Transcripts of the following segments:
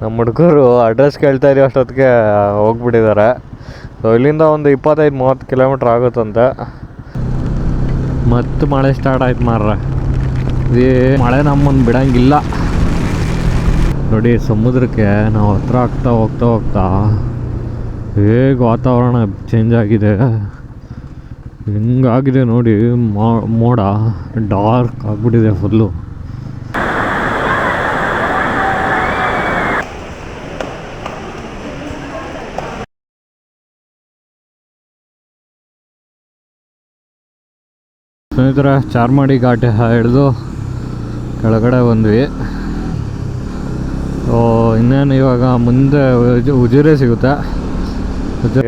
ನಮ್ಮ ಹುಡುಗರು ಅಡ್ರೆಸ್ ಕೇಳ್ತಾ ಇದೀವಿ ಅಷ್ಟೊತ್ತಿಗೆ ಹೋಗ್ಬಿಟ್ಟಿದ್ದಾರೆ ಸೊ ಇಲ್ಲಿಂದ ಒಂದು ಇಪ್ಪತ್ತೈದು, ಮೂವತ್ತು ಕಿಲೋಮೀಟ್ರ್ ಆಗುತ್ತಂತೆ. ಮತ್ತೆ ಮಳೆ ಸ್ಟಾರ್ಟ್ ಆಯ್ತು ಮಾರ್ರೆ. ಇದೇ ಮಳೆ ನಮ್ಮನ್ನು ಬಿಡಂಗಿಲ್ಲ. ನೋಡಿ, ಸಮುದ್ರಕ್ಕೆ ನಾವು ಹತ್ರ ಆಗ್ತಾ ಹೋಗ್ತಾ ಹೋಗ್ತಾ ಹೇಗೆ ವಾತಾವರಣ ಚೇಂಜ್ ಆಗಿದೆ. ಹೆಂಗಾಗಿದೆ ನೋಡಿ ಮೋಡ ಡಾರ್ಕ್ ಆಗಿಬಿಟ್ಟಿದೆ ಫುಲ್ಲು ಸ್ನೇಹಿತರೆ, ಚಾರ್ಮಾಡಿ ಘಾಟ್ ಹಿಡಿದು ಕೆಳಗಡೆ ಬಂದ್ವಿ. ಸೊ ಇನ್ನೇನು ಇವಾಗ ಮುಂದೆ ಉಜ್- ಉಜಿರೆ ಸಿಗುತ್ತೆ.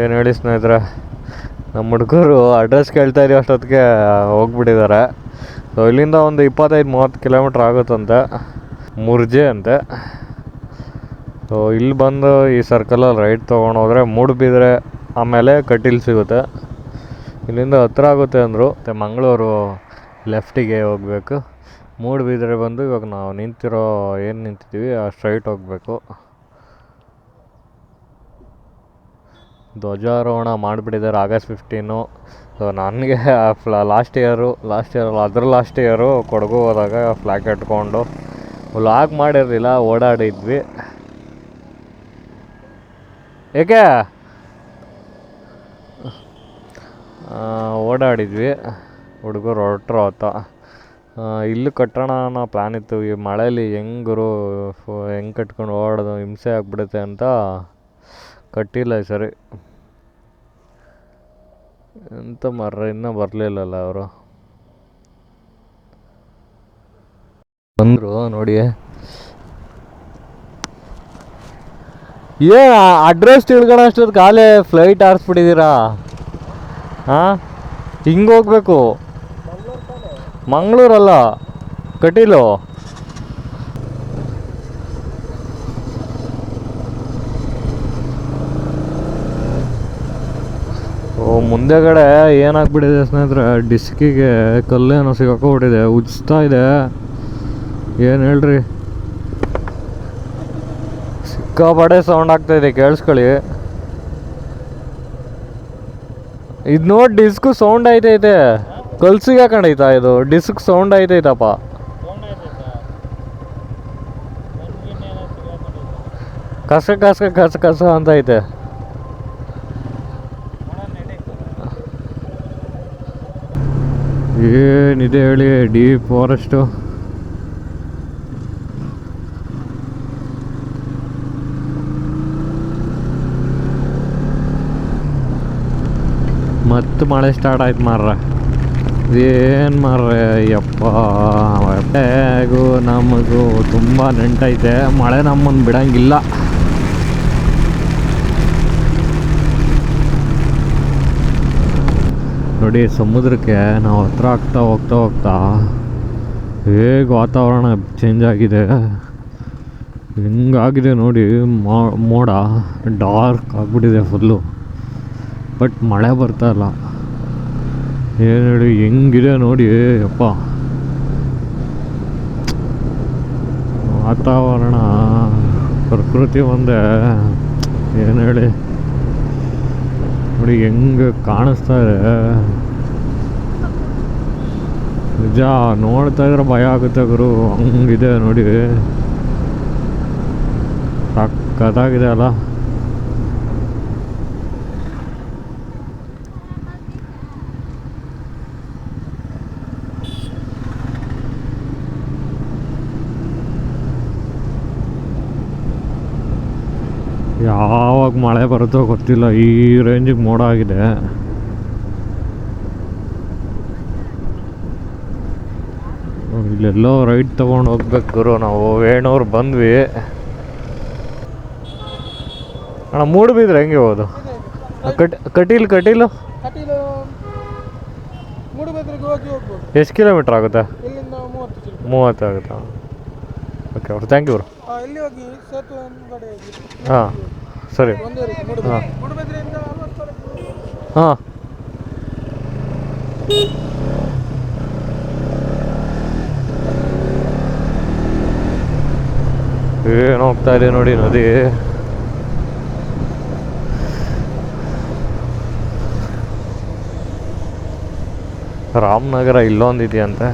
ಏನು ಹೇಳಿ ಸ್ನೇಹಿತರೆ ನಮ್ಮ ಹುಡುಗರು ಅಡ್ರೆಸ್ ಕೇಳ್ತಾ ಇದೀವಿ ಅಷ್ಟೊತ್ತಿಗೆ, ಹೋಗ್ಬಿಟ್ಟಿದ್ದಾರೆ. ಸೊ ಇಲ್ಲಿಂದ ಒಂದು ಇಪ್ಪತ್ತೈದು, ಮೂವತ್ತು ಕಿಲೋಮೀಟ್ರ್ ಆಗುತ್ತಂತೆ. ಮುರ್ಜೆ ಅಂತೆ. ಸೊ ಇಲ್ಲಿ ಬಂದು ಈ ಸರ್ಕಲಲ್ಲಿ ರೈಟ್ ತೊಗೊಂಡೋದ್ರೆ ಮೂಡ್ ಮೂಡುಬಿದ್ರೆ ಆಮೇಲೆ ಕಟೀಲ್ ಸಿಗುತ್ತೆ. ಇಲ್ಲಿಂದ ಹತ್ರ ಆಗುತ್ತೆ ಅಂದರು. ಮತ್ತು ಮಂಗಳೂರು ಲೆಫ್ಟಿಗೆ ಹೋಗಬೇಕು. ಮೂಡುಬಿದ್ರೆ ಬಂದು ಇವಾಗ ನಾವು ನಿಂತಿರೋ, ಏನು ನಿಂತಿದ್ದೀವಿ, ಆ ಸ್ಟ್ರೈಟ್ ಹೋಗಬೇಕು. ಧ್ವಜಾರೋಹಣ ಮಾಡಿಬಿಟ್ಟಿದ್ದಾರೆ ಆಗಸ್ಟ್ ಫಿಫ್ಟೀನು. ಸೊ ನನಗೆ ಲಾಸ್ಟ್ ಇಯರು ಲಾಸ್ಟ್ ಇಯರ್ ಅದ್ರ ಲಾಸ್ಟ್ ಇಯರು ಕೊಡಗು ಹೋದಾಗ ಫ್ಲ್ಯಾಗ್ ಕಟ್ಕೊಂಡು. ವ್ಲಾಗ್ ಮಾಡಿರಲಿಲ್ಲ, ಓಡಾಡಿದ್ವಿ. ಏಕೆ ಆ, ಓಡಾಡಿದ್ವಿ. ಹುಡುಗರು ಹೊರಟ್ರು ಆತ ಇಲ್ಲೂ ಕಟ್ಟೋಣ ಅನ್ನೋ ಪ್ಲ್ಯಾನ್ ಇತ್ತು. ಈ ಮಳೇಲಿ ಹೆಂಗರು ಹೆಂಗೆ ಕಟ್ಕೊಂಡು ಓಡೋದು ಹಿಂಸೆ ಆಗಿಬಿಡುತ್ತೆ ಅಂತ ಕಟ್ಟಿಲ್ಲ ಈ ಸರಿ. ಎಂತ ಮರ್ರ, ಇನ್ನೂ ಬರಲಿಲ್ಲಲ್ಲ ಅವರು. ಬಂದರು ನೋಡಿ. ಏ ಅಡ್ರೆಸ್ ತಿಳ್ಕೊಳ ಅಷ್ಟೊತ್ತು ಕಾಲೇ ಫ್ಲೈಟ್ ಆರಿಸ್ಬಿಟ್ಟಿದ್ದೀರಾ? ಹಾಂ? ಹಿಂಗೆ ಹೋಗ್ಬೇಕು. ಮಂಗಳೂರಲ್ಲ? ಕಟೀಲು. ಓ, ಮುಂದೆಗಡೆ ಏನಾಗ್ಬಿಟ್ಟಿದೆ ಸ್ನೇಹಿತರೆ? ಡಿಸ್ಕಿಗೆ ಕಲ್ಲೇನೋ ಸಿಗಾಕೋಬಿಟ್ಟಿದೆ ಉಜ್ತಾ ಇದೆ. ಏನು ಹೇಳ್ರಿ? ಸಿಕ್ಕಾಪಡೆ ಸೌಂಡ್ ಆಗ್ತಾ ಇದೆ. ಕೇಳಿಸ್ಕೊಳ್ಳಿ. ಇದು ನೋಡಿ ಡಿಸ್ಕು ಸೌಂಡ್ ಐತೈತೆ. ಕಲ್ಸಿಗೆ ಹಾಕೊಂಡೈತ ಇದು? ಡಿಸ್ಕ್ ಸೌಂಡ್ ಐತೈತಪ್ಪ. ಕಸ ಕಸ ಕಸ ಕಸ ಅಂತ ಐತೆ ಏನಿದೆ ಹೇಳಿ ಡೀಪ್ ಫಾರೆಸ್ಟು ಮತ್ತೆ ಮಳೆ ಸ್ಟಾರ್ಟ್ ಆಯ್ತು ಮಾರ್ರೆ. ಏನು ಮಾರ್ರೆ, ಯಪ್ಪ, ಹೊಟ್ಟೆಗೂ ನಮಗೂ ತುಂಬ ನೆಂಟೈತೆ. ಮಳೆ ನಮ್ಮನ್ನು ಬಿಡಂಗಿಲ್ಲ. ನೋಡಿ, ಸಮುದ್ರಕ್ಕೆ ನಾವು ಹತ್ರ ಆಗ್ತಾ ಹೋಗ್ತಾ ಹೋಗ್ತಾ ಹೇಗೆ ವಾತಾವರಣ ಚೇಂಜ್ ಆಗಿದೆ. ಹೆಂಗಾಗಿದೆ ನೋಡಿ ಮೋಡ ಡಾರ್ಕ್ ಆಗಿಬಿಟ್ಟಿದೆ ಫುಲ್ಲು ಬಟ್ ಮಳೆ ಬರ್ತಾ ಇಲ್ಲ. ಏನು ಹೇಳಿ, ಹೆಂಗಿದೆ ನೋಡಿ ಅಪ್ಪ ವಾತಾವರಣ, ಪ್ರಕೃತಿ ಒಂದೇ. ಏನು ಹೇಳಿ. ನೋಡಿ, ಹೆಂಗೆ ಕಾಣಿಸ್ತಾ ಇದೆ. ನಿಜ, ನೋಡ್ತಾ ಇದ್ರೆ ಭಯ ಆಗುತ್ತೆ ಗುರು. ಹಂಗಿದೆ ನೋಡಿ. ಸಕ್ಕತ್ತಾಗಿದೆ ಅಲ್ಲ. ಯಾವಾಗ ಮಳೆ ಬರುತ್ತೋ ಗೊತ್ತಿಲ್ಲ ಈ ರೇಂಜಿಗೆ ಮೋಡ ಆಗಿದೆ. ಇಲ್ಲೆಲ್ಲೋ ರೈಟ್ ತಗೊಂಡು ಹೋಗ್ಬೇಕು ಗುರು ನಾವು. ವೇಣೂರು ಬಂದ್ವಿ. ಅಣ್ಣ ಮೂಡುಬಿದ್ರೆ ಹೆಂಗೆ ಹೋಗೋದು? ಕಟ್ ಕಟೀಲ್ ಕಟೀಲು? ಎಷ್ಟು ಕಿಲೋಮೀಟ್ರ್ ಆಗುತ್ತೆ? ಮೂವತ್ತು ಆಗುತ್ತೆ? ಓಕೆ ಅವ್ರು ಥ್ಯಾಂಕ್ ಯು ಬ್ರೋ ಹಾಂ. ಸರಿ. ಹಾಂ. ಹಾಂ. ಏನು ಹೋಗ್ತಾ ಇದೆ ನೋಡಿ ನದಿ. ರಾಮನಗರ ಇಲ್ಲೊಂದು ಇದೆಯಂತೆ.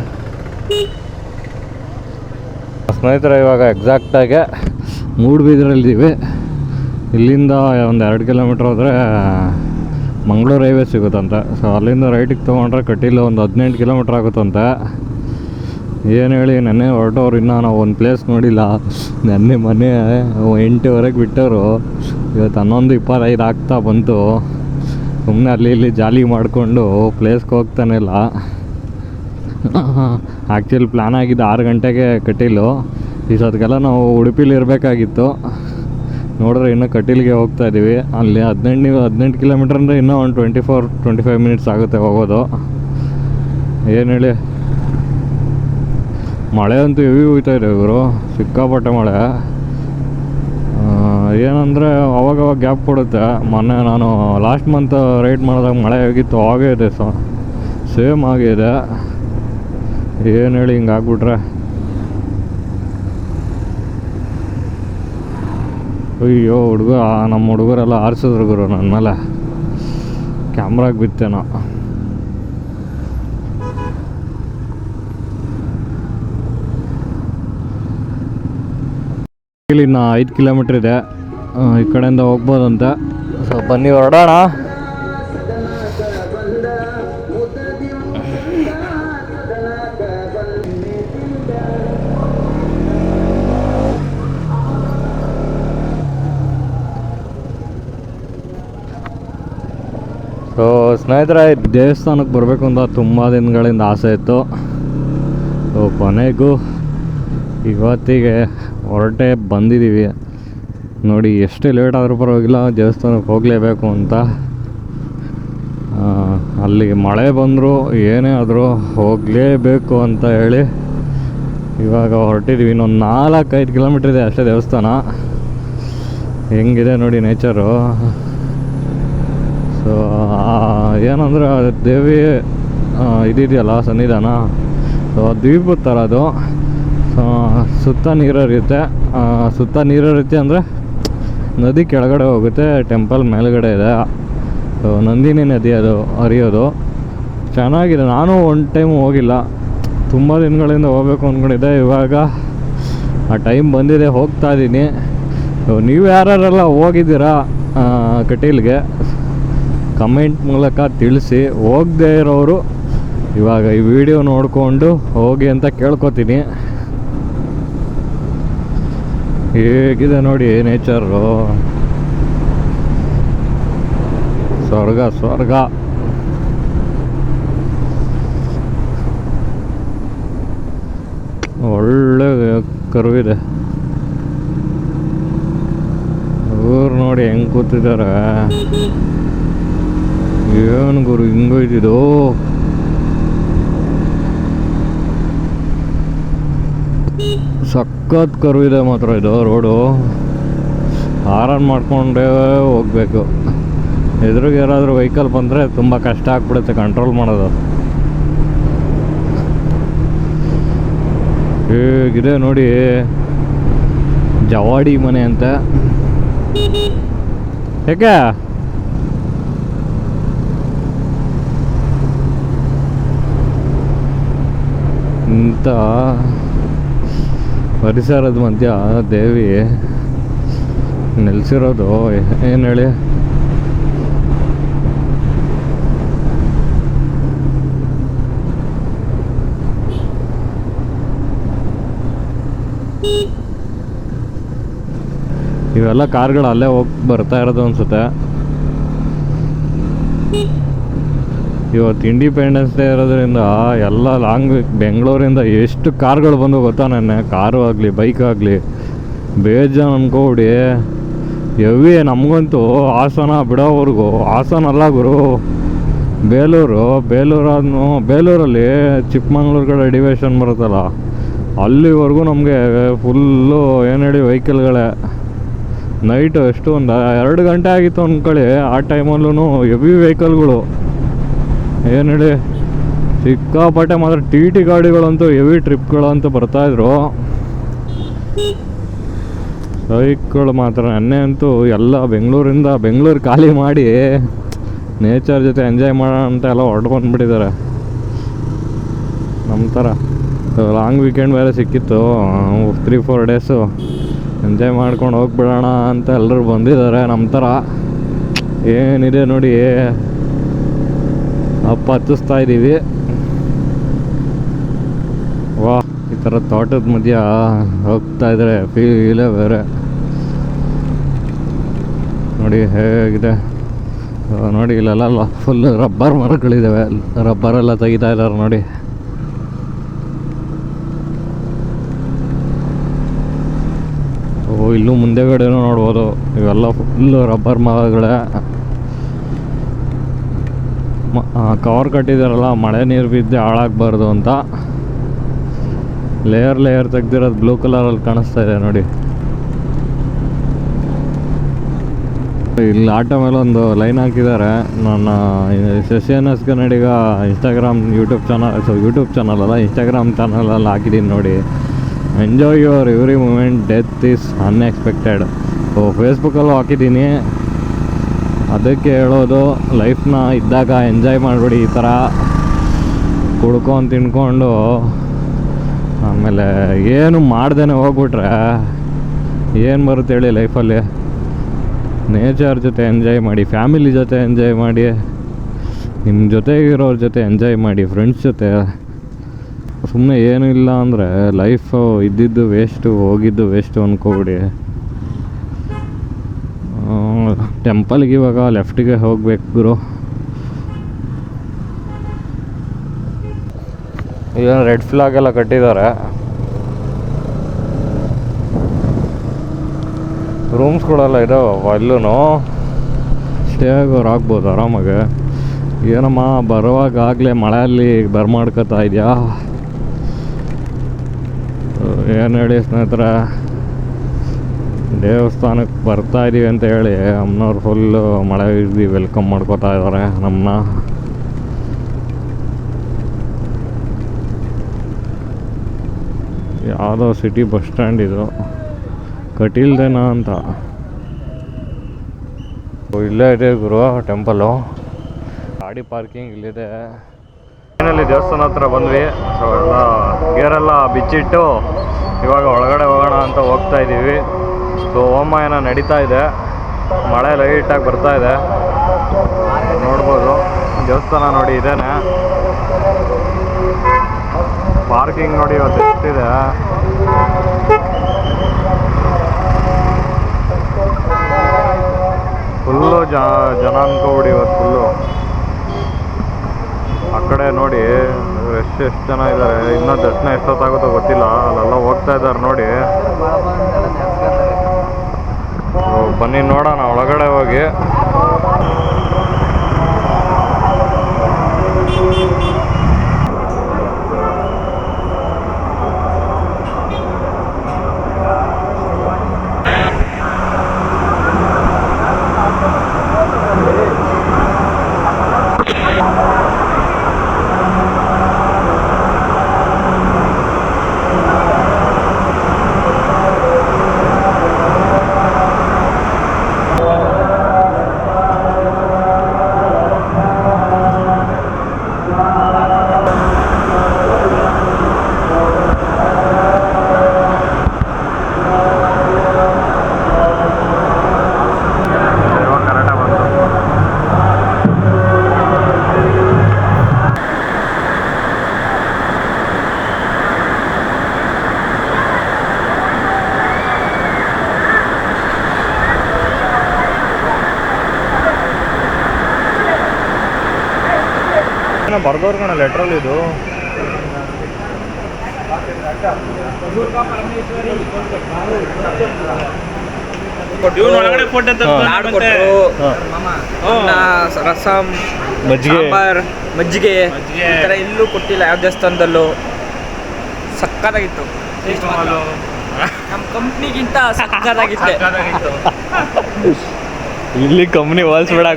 ಸ್ನೇಹಿತರೆ, ಇವಾಗ ಎಕ್ಸಾಕ್ಟಾಗಿ ಮೂಡುಬಿದ್ರಲ್ಲಿದ್ದೀವಿ ಇಲ್ಲಿಂದ ಒಂದು ಎರಡು ಕಿಲೋಮೀಟ್ರ್ ಹೋದರೆ ಮಂಗಳೂರು ಹೈವೇ ಸಿಗುತ್ತಂತೆ. ಸೊ ಅಲ್ಲಿಂದ ರೈಟಿಗೆ ತೊಗೊಂಡ್ರೆ ಕಟ್ಟಿಲ್ಲ ಒಂದು ಹದಿನೆಂಟು ಕಿಲೋಮೀಟ್ರ್ ಆಗುತ್ತಂತೆ. ಏನು ಹೇಳಿ, ನೆನ್ನೆ ಹೊರಟವ್ರು ಇನ್ನೂ ನಾವು ಒಂದು ಪ್ಲೇಸ್ ನೋಡಿಲ್ಲ. ನೆನ್ನೆ ಮನೆ ಎಂಟುವರೆಗೆ ಬಿಟ್ಟವರು. ಇವತ್ತು ಹನ್ನೊಂದು ಇಪ್ಪತ್ತೈದು ಆಗ್ತಾ ಬಂತು. ಸುಮ್ಮನೆ ಅಲ್ಲಿ ಇಲ್ಲಿ ಜಾಲಿ ಮಾಡಿಕೊಂಡು ಪ್ಲೇಸ್ಗೆ ಹೋಗ್ತಾನೆ ಇಲ್ಲ. ಆ್ಯಕ್ಚುಲಿ ಪ್ಲ್ಯಾನ್ ಆಗಿದ್ದು ಆರು ಗಂಟೆಗೆ ಕಟೀಲು ಸತ್ಗೆಲ್ಲ ನಾವು ಉಡುಪಿಲಿ ಇರಬೇಕಾಗಿತ್ತು. ನೋಡಿದ್ರೆ ಇನ್ನೂ ಕಟೀಲ್ಗೆ ಹೋಗ್ತಾ ಇದ್ದೀವಿ ಅಲ್ಲಿ ಹದಿನೆಂಟು ಹದಿನೆಂಟು ಕಿಲೋಮೀಟ್ರ್ ಅಂದರೆ ಇನ್ನೂ ಒಂದು twenty four twenty five minutes ಆಗುತ್ತೆ ಹೋಗೋದು. ಏನು ಹೇಳಿ? ಮಳೆ ಅಂತೂ ಹೆವಿ ಹೋಗ್ತಾ ಇದೆ ಇವರು ಸಿಕ್ಕಾಪಟ್ಟೆ ಮಳೆ. ಏನಂದರೆ ಅವಾಗವಾಗ ಗ್ಯಾಪ್ ಕೊಡುತ್ತೆ. ಮೊನ್ನೆ ನಾನು ಲಾಸ್ಟ್ ಮಂತ್ ರೈಡ್ ಮಾಡಿದಾಗ ಮಳೆ ಆಗಿತ್ತು ಆಗೇ ಇದೆ ಸೊ ಸೇಮ್ ಆಗಿದೆ. ಏನು ಹೇಳಿ ಹಿಂಗೆ ಆಗ್ಬಿಟ್ರೆ ಅಯ್ಯೋ, ಹುಡುಗ, ನಮ್ಮ ಹುಡುಗರೆಲ್ಲ ಆರಿಸಿದ್ರು ಗುರು ನನ್ನ ಮೇಲೆ. ಕ್ಯಾಮ್ರಾಗೆ ಬಿತ್ತೇನೋ ಇಲ್ಲಿ ಇನ್ನು ಐದು ಕಿಲೋಮೀಟ್ರ್ ಇದೆ. ಈ ಕಡೆಯಿಂದ ಹೋಗ್ಬೋದಂತೆ. ಸೊ ಬನ್ನಿ ಹೊರಡೋಣ. ಸೊ ಸ್ನೇಹಿತರೆ, ದೇವಸ್ಥಾನಕ್ಕೆ ಬರಬೇಕು ಅಂತ ತುಂಬ ದಿನಗಳಿಂದ ಆಸೆ ಇತ್ತು. ಸೊ ಕೊನೆಗೂ ಇವತ್ತಿಗೆ ಹೊರಟೆ ಬಂದಿದ್ದೀವಿ. ನೋಡಿ, ಎಷ್ಟು ಲೇಟ್ ಆದರೂ ಪರವಾಗಿಲ್ಲ, ದೇವಸ್ಥಾನಕ್ಕೆ ಹೋಗಲೇಬೇಕು ಅಂತ. ಅಲ್ಲಿ ಮಳೆ ಬಂದರೂ, ಏನೇ ಆದರೂ ಹೋಗಲೇಬೇಕು ಅಂತ ಹೇಳಿ ಇವಾಗ ಹೊರಟಿದ್ವಿ ಇನ್ನೊಂದು ನಾಲ್ಕೈದು ಕಿಲೋಮೀಟ್ರ್ ಇದೆ ಅಷ್ಟೇ ದೇವಸ್ಥಾನ. ಹೆಂಗಿದೆ ನೋಡಿ ನೇಚರು ಸೊ ಏನಂದ್ರೆ ದೇವಿ ಇದಿದೆಯಲ್ಲ ಸನ್ನಿಧಾನ. ಸೊ ದ್ವೀಪದ ಥರ ಅದು. ಸುತ್ತ ನೀರು ಹರಿಯುತ್ತೆ. ಸುತ್ತ ನೀರು ಹರಿಯುತ್ತೆ ಅಂದರೆ ನದಿ ಕೆಳಗಡೆ ಹೋಗುತ್ತೆ ಟೆಂಪಲ್ ಮೇಲ್ಗಡೆ ಇದೆ. ಸೊ ನಂದಿನಿ ನದಿ ಅದು, ಹರಿಯೋದು. ಚೆನ್ನಾಗಿದೆ. ನಾನು ಒನ್ ಟೈಮ್ ಹೋಗಿಲ್ಲ. ತುಂಬ ದಿನಗಳಿಂದ ಹೋಗ್ಬೇಕು ಅಂದ್ಕೊಂಡಿದ್ದೆ ಇವಾಗ, ಆ ಟೈಮ್ ಬಂದಿದೆ, ಹೋಗ್ತಾ ಇದ್ದೀನಿ. ಸೊ ನೀವು ಯಾರ್ಯಾರೆಲ್ಲ ಹೋಗಿದ್ದೀರಾ ಕಟೀಲ್ಗೆ? ಕಮೆಂಟ್ ಮೂಲಕ ತಿಳಿಸಿ, ಹೋಗದೇ ಇರೋರು ಇವಾಗ ಈ ವಿಡಿಯೋ ನೋಡಿಕೊಂಡು ಹೋಗಿ ಅಂತ ಕೇಳ್ಕೊತೀನಿ. ಹೇಗಿದೆ ನೋಡಿ ನೇಚರು. ಸ್ವರ್ಗ ಸ್ವರ್ಗ. ಒಳ್ಳೆ ಕರುವಿದೆ. ಊರು ನೋಡಿ ಹೆಂಗೆ ಕೂತಿದ್ದಾರೆ. ಏನು ಗುರು ಹಿಂಗೋಯ್ತಿದ್ದು ಸಖತ್ ಕರು ಇದೆ ಮಾತ್ರ ಇದು ರೋಡು. ಹಾರನ್ ಮಾಡ್ಕೊಂಡೇ ಹೋಗ್ಬೇಕು. ಎದುರಿಗೆ ಯಾರಾದರೂ ವೆಹಿಕಲ್ ಬಂದರೆ ತುಂಬ ಕಷ್ಟ ಆಗ್ಬಿಡುತ್ತೆ ಕಂಟ್ರೋಲ್ ಮಾಡೋದು. ಹೇಗಿದೆ ನೋಡಿ. ಜವಾಡಿ ಮನೆ ಅಂತ. ಯಾಕೆ ಇಂಥ ಪರಿಸರದ ಮಧ್ಯ ದೇವಿ ನೆಲೆಸಿರೋದು. ಏನು ಹೇಳಿ? ಇವೆಲ್ಲ ಕಾರ್ಗಳು ಅಲ್ಲೇ ಹೋಗಿ ಬರ್ತಾ ಇರೋದು ಅನ್ಸುತ್ತೆ. ಇವತ್ತು ಇಂಡಿಪೆಂಡೆನ್ಸ್ ಡೇ ಇರೋದ್ರಿಂದ ಎಲ್ಲ ಲಾಂಗ್ ಬೆಂಗಳೂರಿಂದ ಎಷ್ಟು ಕಾರ್ಗಳು ಬಂದು ಗೊತ್ತಾ ನೆನ್ನೆ? ಕಾರು ಆಗಲಿ ಬೈಕ್ ಆಗಲಿ. ಬೇಜಾನ್ ಅನ್ಕೋಬಿಡಿ. ಎವಿ ನಮಗಂತೂ ಹಾಸನ ಬಿಡೋವರೆಗೂ. ಹಾಸನ ಅಲ್ಲ ಗುರು. ಬೇಲೂರು ಬೇಲೂರನ್ನು ಬೇಲೂರಲ್ಲಿ ಚಿಕ್ಕಮಂಗ್ಳೂರು ಕಡೆ ಡಿವೇಶನ್ ಬರುತ್ತಲ್ಲ, ಅಲ್ಲಿವರೆಗೂ ನಮಗೆ ಫುಲ್ಲು ಏನು ಹೇಳಿ ವೆಹಿಕಲ್ಗಳೇ ನೈಟು ಎಷ್ಟು ಒಂದು ಎರಡು ಗಂಟೆ ಆಗಿತ್ತು ಅಂದ್ಕೊಳ್ಳಿ ಆ ಟೈಮಲ್ಲೂ ಹೆವಿ ವೆಹಿಕಲ್ಗಳು ಏನು ಹೇಳಿ? ಸಿಕ್ಕಾಪಟ್ಟೆ ಮಾತ್ರ ಟಿ ಟಿ ಗಾಡಿಗಳಂತೂ ಹೆವಿ ಟ್ರಿಪ್ಗಳಂತೂ ಬರ್ತಾಯಿದ್ರು ಬೈಕ್ಗಳು ಮಾತ್ರ. ನೆನ್ನೆ ಅಂತೂ ಎಲ್ಲ ಬೆಂಗಳೂರಿಂದ ಬೆಂಗಳೂರು ಖಾಲಿ ಮಾಡಿ ನೇಚರ್ ಜೊತೆ ಎಂಜಾಯ್ ಮಾಡೋಣ ಅಂತ ಎಲ್ಲ ಹೊರಟು ಬಂದುಬಿಟ್ಟಿದ್ದಾರೆ ನಮ್ಮ ಥರ. ಲಾಂಗ್ ವೀಕೆಂಡ್ ಬೇರೆ ಸಿಕ್ಕಿತ್ತು. ತ್ರೀ ಫೋರ್ ಡೇಸು ಎಂಜಾಯ್ ಮಾಡ್ಕೊಂಡು ಹೋಗ್ಬಿಡೋಣ ಅಂತ ಎಲ್ಲರೂ ಬಂದಿದ್ದಾರೆ ನಮ್ಮ ಥರ. ಏನಿದೆ ನೋಡಿ. ಅಪ್ಪ ಹಚ್ಚಿಸ್ತಾ ಇದ್ದೀವಿ ವಾ, ಈ ಥರ ತೋಟದ ಮಧ್ಯ ಹೋಗ್ತಾ ಇದ್ರೆ ಫೀಲೇ ಬೇರೆ. ನೋಡಿ ಹೇಗಿದೆ. ನೋಡಿ ಇಲ್ಲೆಲ್ಲ ಫುಲ್ ರಬ್ಬರ್ ಮರಗಳಿದ್ದಾವೆ ರಬ್ಬರೆಲ್ಲ ತೆಗಿತಾ ಇದ್ದಾರೆ ನೋಡಿ. ಓ, ಇಲ್ಲೂ ಮುಂದೆಗಡೆನೂ ನೋಡ್ಬೋದು. ಇವೆಲ್ಲ ಫುಲ್ಲು ರಬ್ಬರ್ ಮರಗಳೇ. ಕವರ್ ಕಟ್ಟಿದಾರಲ್ಲ, ಮಳೆ ನೀರು ಬಿದ್ದು ಹಾಳಾಗಬಾರ್ದು ಅಂತ. ಲೇಯರ್ ಲೇಯರ್ ತೆಗ್ದಿರೋದು ಬ್ಲೂ ಕಲರಲ್ಲಿ ಕಾಣಿಸ್ತಾ ಇದೆ ನೋಡಿ. ಇಲ್ಲಿ ಆಟೋ ಮೇಲೆ ಒಂದು ಲೈನ್ ಹಾಕಿದ್ದಾರೆ. ನನ್ನ sessions Kannadiga Instagram YouTube channel so YouTube channel ಅಲ್ಲ ಇನ್ಸ್ಟಾಗ್ರಾಮ್ ಚಾನಲಲ್ಲಿ ಹಾಕಿದ್ದೀನಿ ನೋಡಿ. Enjoy your every moment death is unexpected so ಫೇಸ್ಬುಕ್ಕಲ್ಲೂ ಹಾಕಿದ್ದೀನಿ ಅದಕ್ಕೆ ಹೇಳೋದು ಲೈಫ್ನ ಇದ್ದಾಗ ಎಂಜಾಯ್ ಮಾಡಿಬಿಡಿ, ಈ ಥರ ಕುಡ್ಕೊಂಡು ತಿನ್ಕೊಂಡು, ಆಮೇಲೆ ಏನು ಮಾಡ್ದೇನೆ ಹೋಗ್ಬಿಟ್ರೆ, ಏನು ಬರುತ್ತೆ ಹೇಳಿ ಲೈಫಲ್ಲಿ ನೇಚರ್ ಜೊತೆ ಎಂಜಾಯ್ ಮಾಡಿ ಫ್ಯಾಮಿಲಿ ಜೊತೆ ಎಂಜಾಯ್ ಮಾಡಿ ನಿಮ್ಮ ಜೊತೆಗಿರೋರ ಜೊತೆ ಎಂಜಾಯ್ ಮಾಡಿ ಫ್ರೆಂಡ್ಸ್ ಜೊತೆ. ಸುಮ್ಮನೆ ಏನೂ ಇಲ್ಲ ಅಂದರೆ ಲೈಫು ಇದ್ದಿದ್ದು ವೇಸ್ಟು ಹೋಗಿದ್ದು ವೇಸ್ಟು ಅಂದ್ಕೋಬಿಡಿ ಟೆಂಪಲ್ಗೆ ಇವಾಗ ಲೆಫ್ಟಿಗೆ ಹೋಗ್ಬೇಕು ಗುರು. ಏನು ರೆಡ್ ಫ್ಲಾಗ್ ಎಲ್ಲ ಕಟ್ಟಿದ್ದಾರೆ. ರೂಮ್ಸ್ಗಳೆಲ್ಲ ಇದಾವೆ ಅಲ್ಲೂ ಸ್ಟೇ ಆಗೋರು ಆಗ್ಬೋದು ಆರಾಮಾಗೆ. ಏನಮ್ಮ ಬರುವಾಗ ಆಗಲೇ ಮಳೆಯಲ್ಲಿ ಬರ್ಮಾಡ್ಕೊತಾ ಇದೆಯಾ? ಏನು ಹೇಳಿ ಸ್ನೇಹಿತರೆ? ದೇವಸ್ಥಾನಕ್ಕೆ ಬರ್ತಾ ಇದ್ದೀವಿ ಅಂತ ಹೇಳಿ ಅಮ್ಮನವ್ರು ಫುಲ್ಲು ಮಳೆ ಇದ್ದು ವೆಲ್ಕಮ್ ಮಾಡ್ಕೋತಾ ಇದ್ದಾರೆ ನಮ್ಮನ್ನ. ಯಾವುದೋ ಸಿಟಿ ಬಸ್ ಸ್ಟ್ಯಾಂಡ್ ಇದು. ಕಟೀಲ್ದೇನಾ ಅಂತ. ಇಲ್ಲೇ ಇದೆ ಗುರು ಟೆಂಪಲು ಗಾಡಿ ಪಾರ್ಕಿಂಗ್ ಇಲ್ಲಿದೆ. ಫೈನಲಿ ದೇವಸ್ಥಾನ ಹತ್ರ ಬಂದ್ವಿ. ಸೊ ಎಲ್ಲ ಗೇರೆಲ್ಲ ಬಿಚ್ಚಿಟ್ಟು ಇವಾಗ ಒಳಗಡೆ ಹೋಗೋಣ ಅಂತ ಹೋಗ್ತಾ ಇದ್ದೀವಿ ಸೊ ಹೋಮಯಾನ ನಡೀತಾ ಇದೆ. ಮಳೆ ಲೈಟಾಗಿ ಬರ್ತಾ ಇದೆ. ನೋಡ್ಬೋದು. ದೇವಸ್ಥಾನ ನೋಡಿ ಇದೇನೆ. ಪಾರ್ಕಿಂಗ್ ನೋಡಿ ಇವತ್ತು ಎಷ್ಟಿದೆ? ಫುಲ್ಲು ಜ ಜನ ಅನ್ಕೋಬಿಡಿ ಇವತ್ತು ಫುಲ್ಲು ಆ ಕಡೆ ನೋಡಿ, ಎಷ್ಟು ಎಷ್ಟು ಜನ ಇದ್ದಾರೆ? ಇನ್ನೂ ದರ್ಶನ ಎಷ್ಟೊತ್ತಾಗುತ್ತೋ ಗೊತ್ತಿಲ್ಲ. ಅಲ್ಲೆಲ್ಲ ಹೋಗ್ತಾ ಇದ್ದಾರೆ ನೋಡಿ. ಬನ್ನಿ ನೋಡೋಣ ಒಳಗಡೆ ಹೋಗಿ ಕರೆಕ್ಟಾಗಿ ಬಂತು ಬರ್ದವ್ರು ಕಣ ಲೆಟ್ರಲ್ಲಿ ಇದು. ರಸಂ ಮಜ್ಜಿಗೆ. ಮಜ್ಜಿಗೆ. ಈ ಥರ ಎಲ್ಲೂ ಕೊಟ್ಟಿಲ್ಲ ಯಾವ ದೇವಸ್ಥಾನದಲ್ಲೂ. ಸಕ್ಕತ್ತಾಗಿತ್ತು. ನಮ್ಮ ಕಂಪ್ನಿಗಿಂತ ಸಕ್ಕತ್ತಾಗಿತ್ತೆ. ಇಲ್ಲಿ ಕಂಪ್ನಿ ಹೋಲ್ಸ್ಬೇಡ